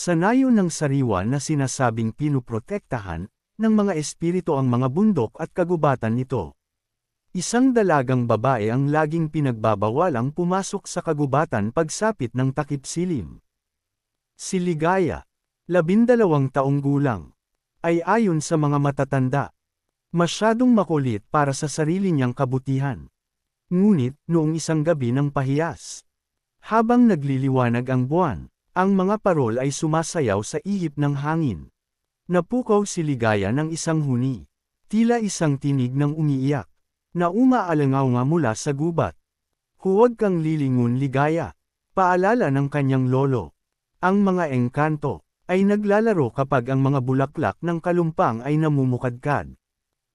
Sa nayo ng sariwa na sinasabing pinuprotektahan, ng mga espiritu ang mga bundok at kagubatan nito. Isang dalagang babae ang laging pinagbabawalang pumasok sa kagubatan pagsapit ng takip silim. Si Ligaya, labindalawang taong gulang, ay ayon sa mga matatanda. Masyadong makulit para sa sarili niyang kabutihan. Ngunit, noong isang gabi ng pahiyas, habang nagliliwanag ang buwan, ang mga parol ay sumasayaw sa ihip ng hangin. Napukaw si Ligaya ng isang huni. Tila isang tinig ng umiiyak. Na umaalangaw nga mula sa gubat. Huwag kang lilingon Ligaya. Paalala ng kanyang lolo. Ang mga engkanto ay naglalaro kapag ang mga bulaklak ng kalumpang ay namumukadkad.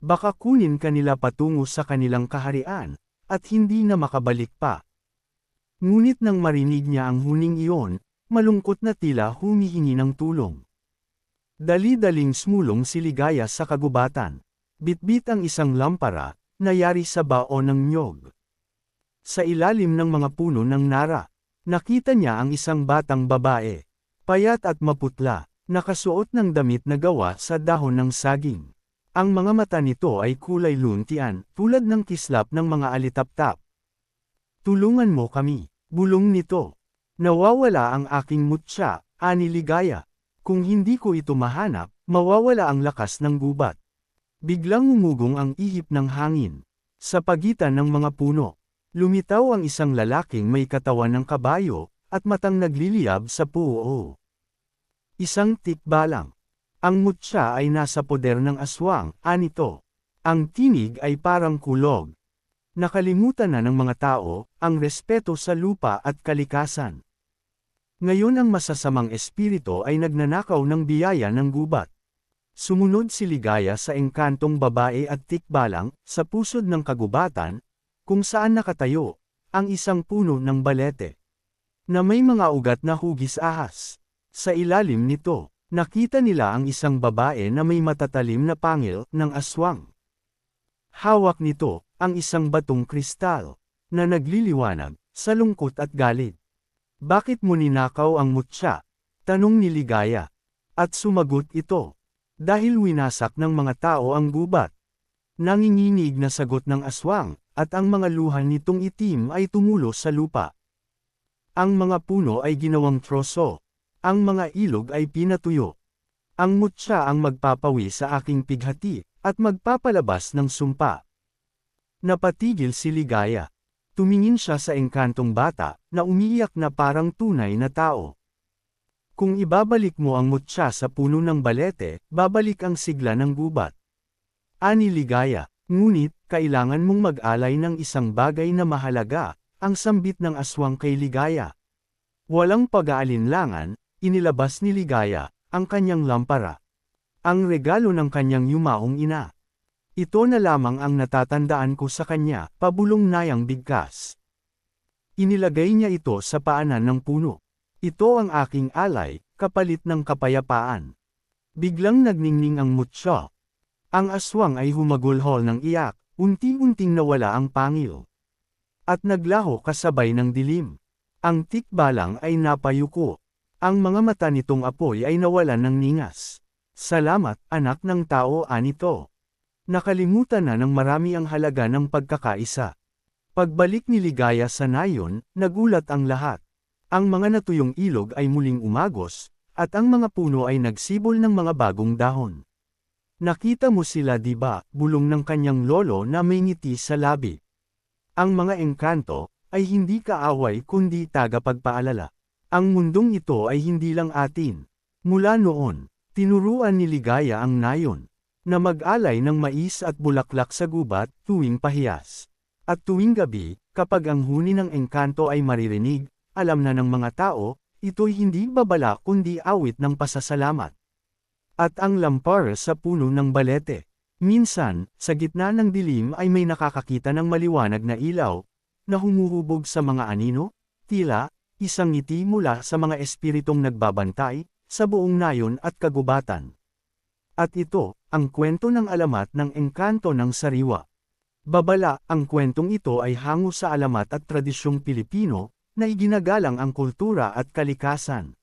Baka kunin kanila patungo sa kanilang kaharian, at hindi na makabalik pa. Ngunit nang marinig niya ang huning iyon, malungkot na tila humihingi ng tulong. Dali-daling smulong si Ligaya sa kagubatan. Bitbit ang isang lampara, nayari sa baon ng nyog. Sa ilalim ng mga puno ng nara, nakita niya ang isang batang babae. Payat at maputla, nakasuot ng damit na gawa sa dahon ng saging. Ang mga mata nito ay kulay luntian, tulad ng kislap ng mga alitaptap. Tulungan mo kami, bulong nito. Nawawala ang aking mutya, ani ligaya. Kung hindi ko ito mahanap, mawawala ang lakas ng gubat. Biglang umugong ang ihip ng hangin. Sa pagitan ng mga puno, lumitaw ang isang lalaking may katawan ng kabayo, at matang nagliliyab sa puo. Isang tikbalang. Ang mutya ay nasa poder ng aswang, anito. Ang tinig ay parang kulog. Nakalimutan na ng mga tao, ang respeto sa lupa at kalikasan. Ngayon ang masasamang espiritu ay nagnanakaw ng biyaya ng gubat. Sumunod si Ligaya sa engkantong babae at tikbalang, sa pusod ng kagubatan, kung saan nakatayo, ang isang puno ng balete. Na may mga ugat na hugis ahas. Sa ilalim nito, nakita nila ang isang babae na may matatalim na pangil ng aswang. Hawak nito, ang isang batong kristal, na nagliliwanag, sa lungkot at galit. Bakit mo ninakaw ang mutya? Tanong ni Ligaya. At sumagot ito. Dahil winasak ng mga tao ang gubat. Nanginginig na sagot ng aswang, at ang mga luhan nitong itim ay tumulo sa lupa. Ang mga puno ay ginawang troso. Ang mga ilog ay pinatuyo. Ang mutya ang magpapawi sa aking pighati, at magpapalabas ng sumpa. Napatigil si Ligaya. Tumingin siya sa engkantong bata, na umiiyak na parang tunay na tao. Kung ibabalik mo ang mutya sa puno ng balete, babalik ang sigla ng gubat. Ani ligaya, ngunit, kailangan mong mag-alay ng isang bagay na mahalaga, ang sambit ng aswang kay ligaya. Walang pag-aalinlangan, inilabas ni ligaya, ang kanyang lampara. Ang regalo ng kanyang yumaong ina. Ito na lamang ang natatandaan ko sa kanya, pabulong nayang bigkas. Inilagay niya ito sa paanan ng puno. Ito ang aking alay, kapalit ng kapayapaan. Biglang nagningning ang mutya. Ang aswang ay humagulhol ng iyak, unti-unting nawala ang pangil. At naglaho kasabay ng dilim. Ang tikbalang ay napayuko. Ang mga mata nitong apoy ay nawalan ng ningas. Salamat, anak ng tao anito. Nakalimutan na ng marami ang halaga ng pagkakaisa. Pagbalik ni Ligaya sa nayon, nagulat ang lahat. Ang mga natuyong ilog ay muling umagos, at ang mga puno ay nagsibol ng mga bagong dahon. Nakita mo sila di ba, bulong ng kanyang lolo na may ngiti sa labi. Ang mga engkanto, ay hindi kaaway kundi tagapagpaalala. Ang mundong ito ay hindi lang atin. Mula noon, tinuruan ni Ligaya ang nayon na mag-alay ng mais at bulaklak sa gubat tuwing pahiyas. At tuwing gabi, kapag ang huni ng engkanto ay maririnig, alam na ng mga tao, ito'y hindi babala kundi awit ng pasasalamat. At ang lampar sa puno ng balete. Minsan, sa gitna ng dilim ay may nakakakita ng maliwanag na ilaw, na humuhubog sa mga anino, tila, isang ngiti mula sa mga espiritong nagbabantay, sa buong nayon at kagubatan. At ito, ang kwento ng alamat ng engkanto ng sariwa. Babala, ang kwentong ito ay hango sa alamat at tradisyong Pilipino, na iginagalang ang kultura at kalikasan.